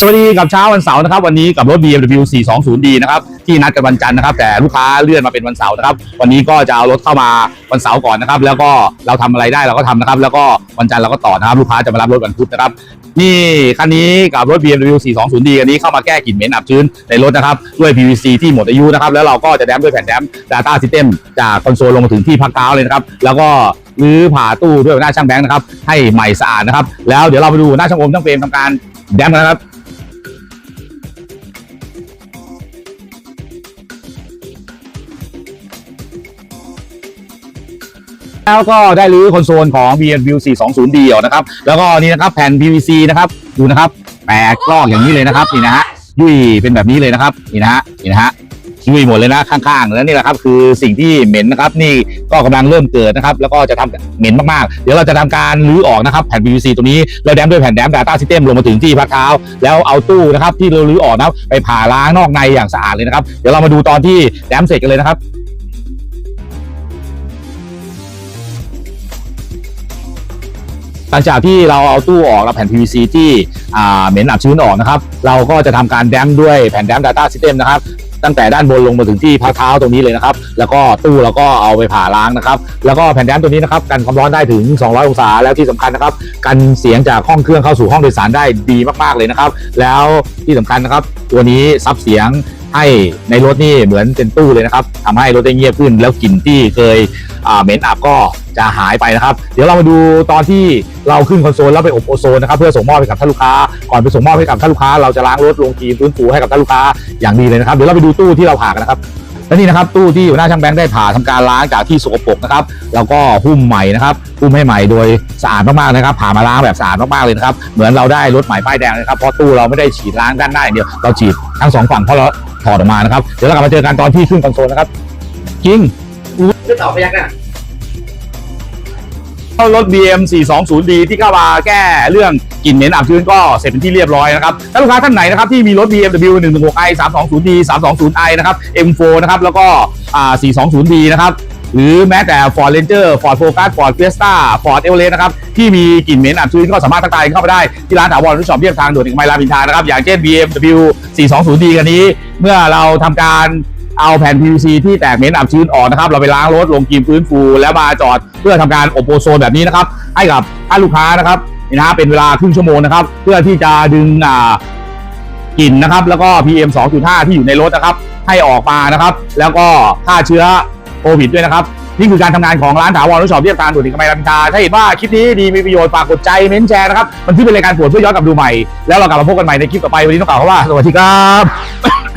สวัสดีกับเช้าวันเสาร์นะครับวันนี้กับรถ BMW 420D นะครับที่นัดกันวันจันทร์นะครับ แต่ลูกค้าเลื่อนมาเป็นวันเสาร์นะครับ วันนี้ก็จะเอารถเข้ามาวันเสาร์ก่อนนะครับ แล้วก็เราทำอะไรได้เราก็ทำนะครับ แล้วก็วันจันทร์เราก็ต่อนะครับ ลูกค้าจะมารับรถวันพุธนะครับ นี่คันนี้กับรถ BMW 420D อันนี้เข้ามาแก้กลิ่นเหม็นอับชื้นในรถนะครับด้วย PVC ที่หมดอายุนะครับแล้วเราก็จะแดมด้วยแผ่นแดม Data System จากคอนโซลลงมาถึงที่พักเท้าเลยนะครับแล้วก็รื้อผ่าตู้ด้วยหน้าช่างแบงค์นะครับให้ใหม่สะอาดนะครับแล้วเดี๋ยวเราไปดูหัวหน้าช่างโอมช่างเฟรมทำการแดมกันนะครับ แล้วก็ได้รื้อคอนโซลของ BMW 420D ออกนะครับ แล้วก็นี่นะครับแผ่น PVC นะครับดูนะครับแตกลอกอย่างนี้เลยนะครับนี่นะฮะยุ่ยเป็นแบบนี้เลยนะครับนี่นะฮะนี่นะฮะยุ่ยหมดเลยนะข้างๆ แล้วนี่แหละครับคือสิ่งที่เหม็นนะครับ นี่ก็กำลังเริ่มเกิดนะครับ แล้วก็จะทำเหม็นมากๆ เดี๋ยวเราจะทำการรื้อออกนะครับแผ่น PVC ตัวนี้แล้วแดมด้วยแผ่นแดม Data System ลงมาถึงที่พักเท้า แล้วเอาตู้นะครับที่เรารื้อออกนะไปผ่าล้างนอกในอย่างสะอาดเลยนะครับ เดี๋ยวเรามาดูตอนที่แดมเสร็จกันเลยนะครับ หลังจากที่เราเอาตู้ออกแล้วแผ่น PVC ที่อ่เหม็นอับชื้นออกนะครับเราก็จะทำการแดมด้วยแผ่นแดม Data System นะครับตั้งแต่ด้านบนลงมาถึงที่พักเท้าตรงนี้เลยนะครับ แล้วก็ตู้เราก็เอาไปผ่าล้างนะครับ แล้วก็แผ่นแดมตัวนี้นะครับกันความร้อนได้ถึง 200 องศา แล้วที่สำคัญนะครับ กันเสียงจากห้องเครื่องเข้าสู่ห้องโดยสารได้ดีมากๆเลยนะครับ แล้วที่สำคัญนะครับ ตัวนี้ซับเสียงให้ในรถนี่เหมือนเป็นตู้เลยนะครับทำให้รถได้เงียบขึ้น แล้วกลิ่นที่เคยเหม็นอับก็จะหายไปนะครับ เดี๋ยวเรามาดูตอนที่ เราขึ้นคอนโซลแล้วไปอบโอโซนนะครับเพื่อส่งมอบให้กับท่านลูกค้าก่อนไปส่งมอบให้กับท่านลูกค้าเราจะล้างรถลงทีมฟื้นฟูให้กับท่านลูกค้าอย่างดีเลยนะครับเดี๋ยวเราไปดูตู้ที่เราผ่ากันนะครับและนี่นะครับตู้ที่หัวหน้าช่างแบงค์ได้ผ่าทำการล้างจากที่สกปรกนะครับแล้วก็หุ้มใหม่นะครับหุ้มให้ใหม่โดยสะอาดมากๆนะครับผ่ามาล้างแบบสะอาดมากๆเลยนะครับเหมือนเราได้รถใหม่ป้ายแดงเลยครับเพราะตู้เราไม่ได้ฉีดล้างด้านหน้าอย่างเดียวเราฉีดทั้งสองฝั่งเพราะเราถอดออกมานะครับเดี๋ยวเรากลับมาเจอกันตอนที่ขึ้นคอนโซลนะครับจริงขึ้นต่อพยักหน้า รถ BM 420D ที่เข้ามาแก้เรื่องกลิ่นเหม็นอับชื้นก็เสร็จเป็นที่เรียบร้อยนะครับถ้าลูกค้าท่านไหนนะครับที่มีรถ BMW 116i 320D 320i นะครับ M4 นะครับแล้วก็อ่า 420D นะครับหรือแม้แต่ Ford Ranger Ford Focus Ford Fiesta Ford Everest นะครับ ที่มีกลิ่นเหม็นอับชื้นก็สามารถทักทายเข้ามาได้ที่ร้านถาวรรุ่ช็อปเรียบทางด่วนเอกมัยรามินทานะครับ อย่างเช่น BMW 420D กันนี้ เมื่อเราทำการ เอาแผ่น PVC ที่แตกเหม็นอับชื้นออกนะครับ เราไปล้างรถลงครีมฟื้นฟู แล้วมาจอดเพื่อทำการอบโอโซนแบบนี้นะครับ ให้กับท่านลูกค้านะครับนี่นะเป็นเวลาครึ่งชั่วโมงนะครับ เพื่อที่จะดึงอ่ากลิ่นนะครับ แล้วก็ PM 2.5 ที่อยู่ในรถนะครับ ให้ออกมานะครับ แล้วก็ฆ่าเชื้อโควิดด้วยนะครับนี่คือการทำงานของร้านถาวรรถช็อปเรียบทางด่วนถึงกำไมรามอินทราถ้าเห็นว่าคลิปนี้ดีมีประโยชน์ฝากกดใจเม้นแชร์นะครับมันที่เป็นรายการปวดเพื่อย้อนกลับดูใหม่แล้วเรากลับมาพบกันใหม่ในคลิปต่อไปวันนี้ต้องกล่าวว่าสวัสดีครับ